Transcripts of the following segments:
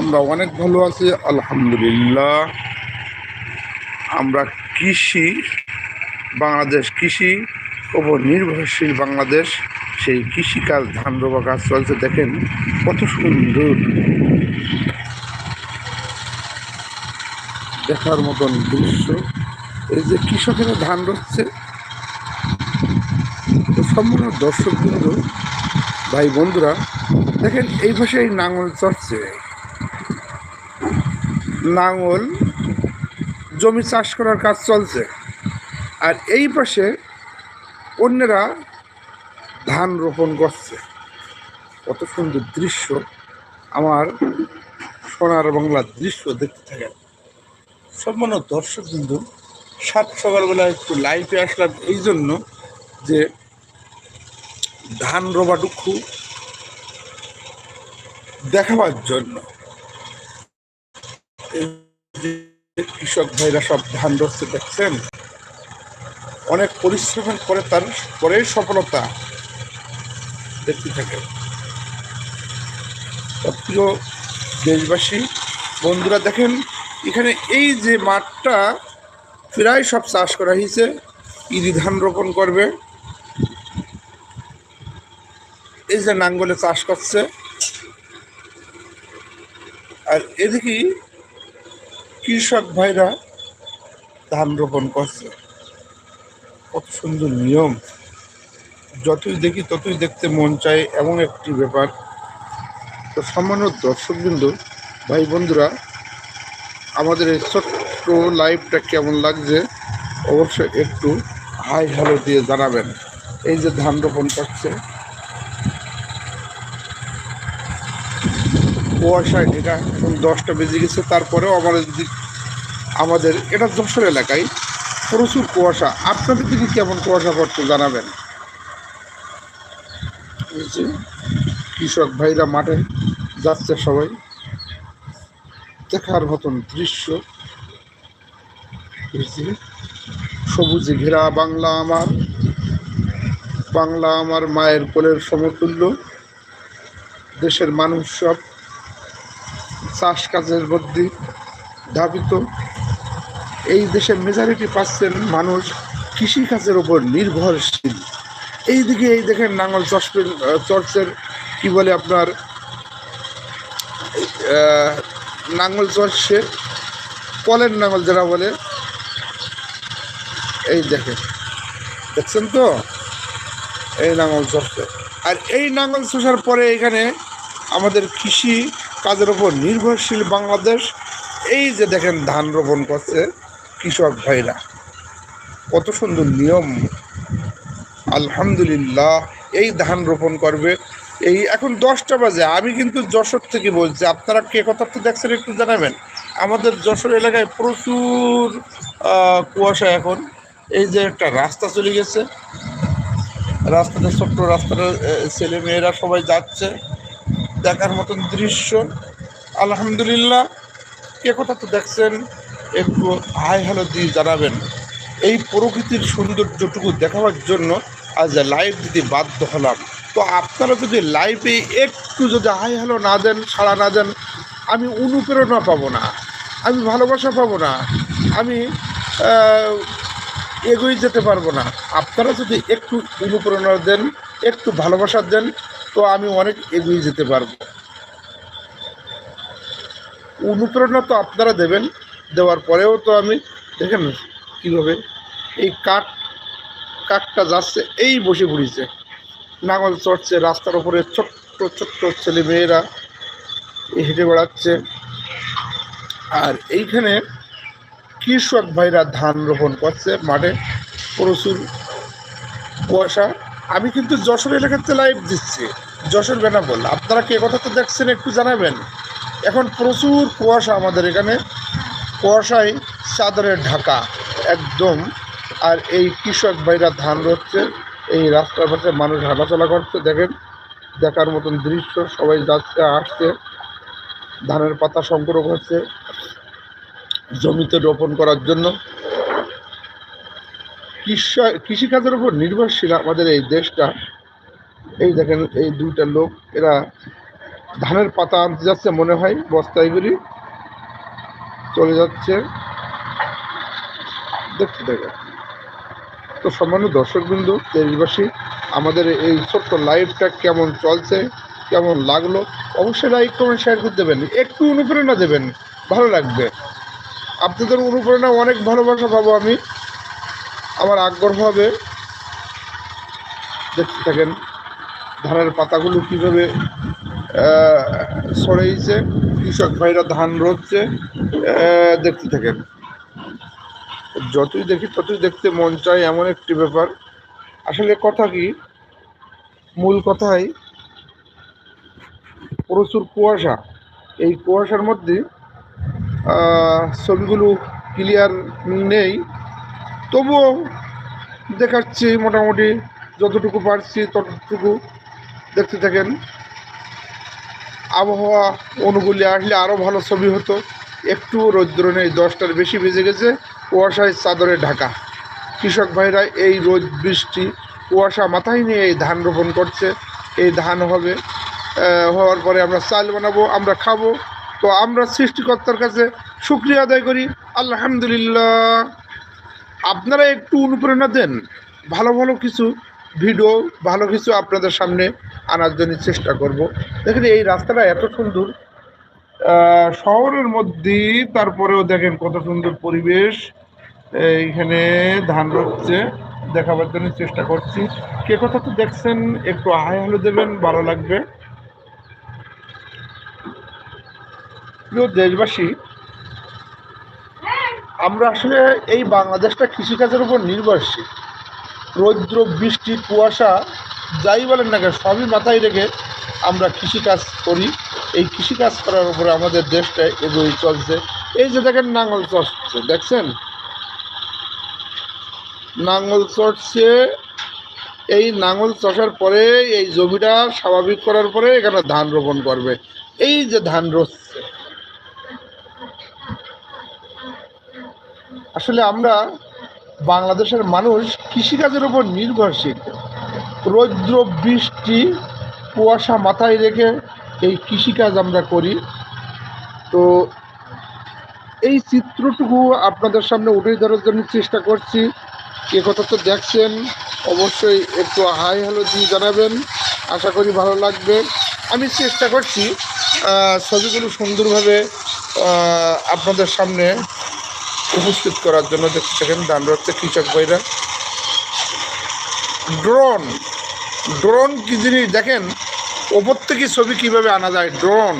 আমরা অনেক ভালো আছি, আলহামদুলিল্লাহ। আমরা কৃষি, বাংলাদেশ কৃষি ওপর নির্ভরশীল বাংলাদেশ, সেই কৃষিকাজ ধান রোপা কাজ চলছে, দেখেন কত সুন্দর। দেখার মতন দৃশ্য। এই যে কৃষকেরা ধান রচ্ছে সম্পূর্ণ দর্শক বন্ধু ভাই বন্ধুরা, দেখেন এই এই নাঙল চড়ছে। নাঙল, জমি চাষ করার কাজ চলছে। আর এই পাশে অন্যরা ধান রোপণ করছে। কত সুন্দর দৃশ্য। আমার সোনার বাংলার দৃশ্য দেখতে থাকেন। সম্পূর্ণ দর্শক কিন্তু সাত সকালবেলা একটু লাইভে আসলাম এই জন্য যে ধান রোবাটুকু দেখাবার জন্য। কৃষক ভাইরা সব ধান রচ্ছে দেখছেন, অনেক পরিশ্রমের পরে তার পরে সফলতা দেখতে থাকে। প্রিয় দেশবাসী, বন্ধুরা দেখেন, এখানে এই যে মাঠটা প্রায় সব চাষ করা হয়েছে, ইরি ধান রোপণ করবে। এই যে নাঙ্গলে চাষ করছে। আর এদিকে কৃষক ভাইরা ধান রোপণ করছে। কত সুন্দর নিয়ম। যতই দেখি ততই দেখতে মন চায় এমন একটি ব্যাপার। তো সামান্য দর্শকবৃন্দ, ভাই বন্ধুরা, আমাদের এই ছোট্ট লাইভটা কেমন লাগছে অবশ্যই একটু হাই হ্যালো দিয়ে জানাবেন। এই যে ধান রোপণ করছে কুয়াশায় এটা এখন দশটা বেজে গেছে, তারপরেও আমাদের আমাদের, এটা যশোর এলাকায় প্রচুর কুয়াশা। আপনাদের দিকে কেমন কুয়াশা পড়ছে জানাবেন। কৃষক ভাইরা মাঠে যাচ্ছে সবাই। দেখার মতন দৃশ্য। সবুজে ঘেরা বাংলা আমার। বাংলা আমার মায়ের কোলের সমতুল্য। দেশের মানুষ সব চাষ কাজের মধ্যে ধাবিত। এই দেশের মেজরিটি পাচ্ছেন মানুষ কৃষিকাজের ওপর নির্ভরশীল। এই দিকে এই দেখেন নাঙ্গল চর্চের চর্চের কি বলে আপনার আহ, নাঙ্গল চর্চে পলের নাঙ্গল যারা বলে এই দেখেন দেখছেন তো? এই নাঙ্গল চর্চে আর এই নাঙ্গল চষার পরে এখানে আমাদের কৃষি কাজের ওপর নির্ভরশীল বাংলাদেশ। এই যে দেখেন ধান রোপণ করছে কৃষক ভাইরা, কত সুন্দর নিয়ম। আলহামদুলিল্লাহ, এই ধান রোপণ করবে। এই এখন দশটা বাজে, আমি কিন্তু যশোর থেকে বলছি, আপনারা কে কথা তো দেখছেন একটু জানাবেন। আমাদের যশোর এলাকায় প্রচুর কুয়াশা এখন। এই যে একটা রাস্তা চলে গেছে। রাস্তাটা ছোট্ট রাস্তাটা ছেলে মেয়েরা সবাই যাচ্ছে। দেখার মতন দৃশ্য। আলহামদুলিল্লাহ কে কথা তো দেখছেন, একটু হাই হ্যালো দিয়ে জানাবেন। এই প্রকৃতির সৌন্দর্যটুকু দেখাবার জন্য আজ লাইভ দিতে বাধ্য হলাম। তো আপনারা যদি লাইভে একটু যদি হাই হ্যালো না দেন, সাড়া না দেন, আমি অনুপ্রেরণা পাবো না, আমি ভালোবাসা পাবো না, আমি এগোই যেতে পারব না। আপনারা যদি একটু অনুপ্রেরণা দেন, একটু ভালোবাসা দেন তো আমি অনেক এগিয়ে যেতে পারব। অনুপ্রেরণা তো আপনারা দেবেন, দেওয়ার পরেও তো আমি দেখেন কীভাবে এই কাঠ, কাঠটা যাচ্ছে, এই বসে পড়েছে। নাঙল চড়ছে, রাস্তার উপরে ছোট্ট ছোট্ট ছেলে মেয়েরা হেঁটে বেড়াচ্ছে। আর এইখানে কৃষক ভাইরা ধান রোপণ করছে, মাঠে প্রচুর কুয়াশা। আমি কিন্তু যশোর এলাকাতে লাইভ দিচ্ছি। যশোর বেনাপোল। আপনারা কে কথা তো দেখছেন একটু জানাবেন? এখন প্রচুর কুয়াশা আমাদের এখানে। কুয়াশায় চাদরের ঢাকা, একদম। আর এই কৃষক ভাইরা ধান রচ্ছে, এই রাস্তার পাশে মানুষ হাঁটাচলা করছে, দেখেন। দেখার মতন দৃশ্য, সবাই যাচ্ছে আসছে ধানের পাতা সংগ্রহ করছে। জমিতে রোপণ করার জন্য। কৃষিকাজের উপর নির্ভরশীল আমাদের এই দেশটা। এই দেখেন, এই দুইটা লোক, এরা ধানের পাতা আনতে যাচ্ছে মনে হয় বস্তাইগুলি চলে যাচ্ছে। দেখতে দেখে তো সম্মান্য দর্শকবৃন্দু, দেশবাসী, আমাদের এই ছোট্ট লাইভটা কেমন চলছে, কেমন লাগল, অবশ্যই লাইক কমেন্ট শেয়ার করে দেবেন। একটু অনুপ্রেরণা দেবেন, ভালো লাগবে। আপনাদের অনুপ্রেরণা, অনেক ভালোবাসা পাবো আমি। আমার আগ্রহ হবে দেখতে থাকেন ধানের পাতাগুলো কীভাবে সরেইছে কৃষক ভাইরা ধান রোচ্ছে দেখতে থাকেন। যতই দেখি ততই দেখতে মন চায় এমন একটি ব্যাপার। আসলে কথা কি, মূল কথাই প্রচুর কুয়াশা। এই কুয়াশার মধ্যে ছবিগুলো ক্লিয়ার নেই। তবুও দেখাচ্ছি মোটামুটি যতটুকু পারছি ততটুকু দেখতে থাকেন। আবহাওয়া অনুকূলে আসলে আরও ভালো ছবি হতো। একটু রৌদ্র নেই, দশটার বেশি বেজে গেছে। কুয়াশায় চাদরে ঢাকা। কৃষক ভাইরা এই রোদ, বৃষ্টি, কুয়াশা মাথায় নিয়ে এই ধান রোপণ করছে। এই ধান হবে হওয়ার পরে আমরা চাল বানাবো, আমরা খাব। তো আমরা সৃষ্টিকর্তার কাছে শুক্রিয়া আদায় করি। আলহামদুলিল্লাহ। আপনারা একটু অনুপ্রেরণা দেন। ভালো ভালো কিছু ভিডিও, ভালো কিছু আপনাদের সামনে আনার জন্য চেষ্টা করব। দেখেন, এই রাস্তাটা এত সুন্দর। শহরের মধ্যে, তারপরেও দেখেন কত সুন্দর পরিবেশ। এইখানে ধান রচ্ছে দেখাবার জন্য চেষ্টা করছি। কে কথা তো দেখছেন, একটু হাই হলে দেবেন, ভালো লাগবে। প্রিয় দেশবাসী আমরা আসলে এই বাংলাদেশটা কৃষিকাজের উপর নির্ভরশীল। রৌদ্র, বৃষ্টি, কুয়াশা, যাই বলেন না কেন, সবই মাথায় রেখে আমরা কৃষিকাজ করি। এই কৃষিকাজ করার উপরে আমাদের দেশটা এগোই চলছে। এই যে দেখেন নাঙ্গল চড়ছে, দেখছেন? নাঙ্গল চড়ছে, এই নাঙ্গল চষার পরে এই জমিটা স্বাভাবিক করার পরে এখানে ধান রোপণ করবে। এই যে ধান রচ্ছে আসলে আমরা বাংলাদেশের মানুষ কৃষিকাজের উপর নির্ভরশীল। রৌদ্র, বৃষ্টি, কুয়াশা মাথায় রেখে এই কৃষিকাজ আমরা করি। তো এই চিত্রটুকু আপনাদের সামনে উঠে ধরার জন্য চেষ্টা করছি। এ কথা তো দেখছেন, অবশ্যই একটু হাই হ্যালো দিয়ে জানাবেন। আশা করি ভালো লাগবে। আমি চেষ্টা করছি ছবিগুলো সুন্দরভাবে আপনাদের সামনে উপস্থিত করার জন্য দেখতে থাকেন দান রাখছে কৃষক ভাইরা। ড্রোন ড্রোন কি জিনিস? দেখেন, ওপর থেকে ছবি কীভাবে আনা যায়? ড্রোন।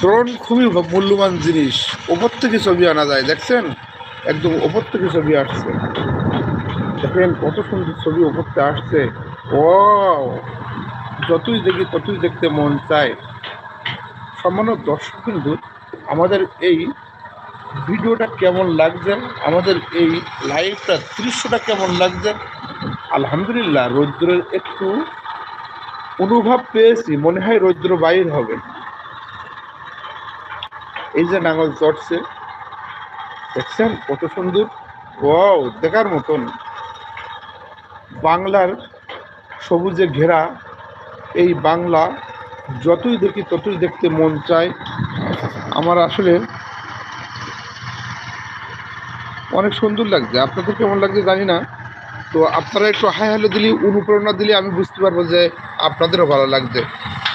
ড্রোন খুবই মূল্যবান জিনিস। ওপর থেকে ছবি আনা যায়, দেখছেন? একদম ওপর থেকে ছবি আসছে। দেখেন, কত সুন্দর ছবি ওপর থেকে আসছে। ও যতই দেখি ততই দেখতে মন চায়। সামান্য দর্শক কিন্তু আমাদের এই ভিডিওটা কেমন লাগছে? আমাদের এই লাইভটা দৃশ্যটা কেমন লাগছে? আলহামদুলিল্লাহ, রৌদ্রের একটু অনুভব পেয়েছি। মনে হয় রৌদ্র বাইর হবে। এই যে নাঙল চড়ছে, দেখছেন কত সুন্দর? ও দেখার মতন। বাংলার সবুজে ঘেরা এই বাংলা যতই দেখি, ততই দেখতে মন চায়। আমার আসলে অনেক সুন্দর লাগছে। আপনাদের কেমন লাগছে জানি না। তো আপনারা একটু হাই হ্যালো দিলে, অনুপ্রেরণা দিলে আমি বুঝতে পারব যে আপনাদেরও ভালো লাগছে।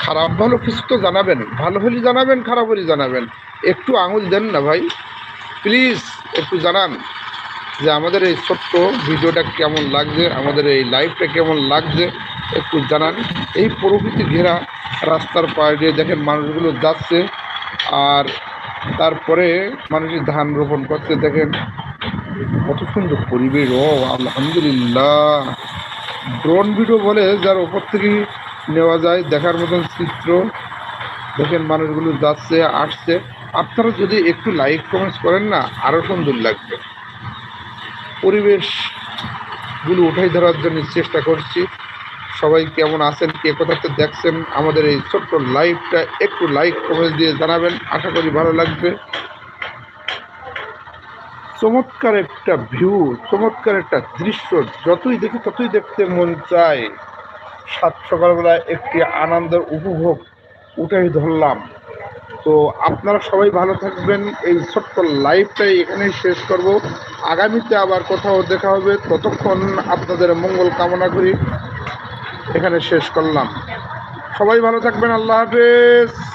খারাপ ভালো কিছু তো জানাবেন। ভালো হলে জানাবেন, খারাপ হলে জানাবেন। একটু আঙুল দেন না ভাই। প্লিজ একটু জানান যে আমাদের এই ছোট্ট ভিডিওটা কেমন লাগছে, আমাদের এই লাইভটা কেমন লাগছে, একটু জানান। এই প্রকৃতি ঘেরা রাস্তার পাড়ে দিয়ে দেখেন মানুষগুলো যাচ্ছে আর তারপরে মানুষ ধান রোপণ করতে দেখেন। কত সুন্দর পরিবেশ, ও আলহামদুলিল্লাহ। ড্রোন ভিডিও বলে যার ওপর থেকে নেওয়া যায়, দেখার মতন চিত্র। দেখেন মানুষগুলো যাচ্ছে, আসছে। আপনারা যদি একটু লাইক কমেন্টস করেন না আরও সুন্দর লাগবে। পরিবেশগুলো উঠাই ধরার জন্য চেষ্টা করছি। সবাই কেমন আছেন, কে কোথাতে দেখছেন, আমাদের এই ছোট্ট লাইভটা একটু লাইক, কমেন্ট দিয়ে জানাবেন, আশা করি ভালো লাগবে। চমৎকার একটা ভিউ চমৎকার একটা দৃশ্য, যতই দেখি ততই দেখতে মন চায়। সাত সকালবেলা একটি আনন্দের উপভোগ উঠেই ধরলাম। তো আপনারা সবাই ভালো থাকবেন, এই ছোট্ট লাইভটাই এখানেই শেষ করব। আগামীতে আবার কোথাও দেখা হবে, ততক্ষণ আপনাদের মঙ্গল কামনা করি। এখানে শেষ করলাম। সবাই ভালো থাকবেন আল্লাহ হাফেজ।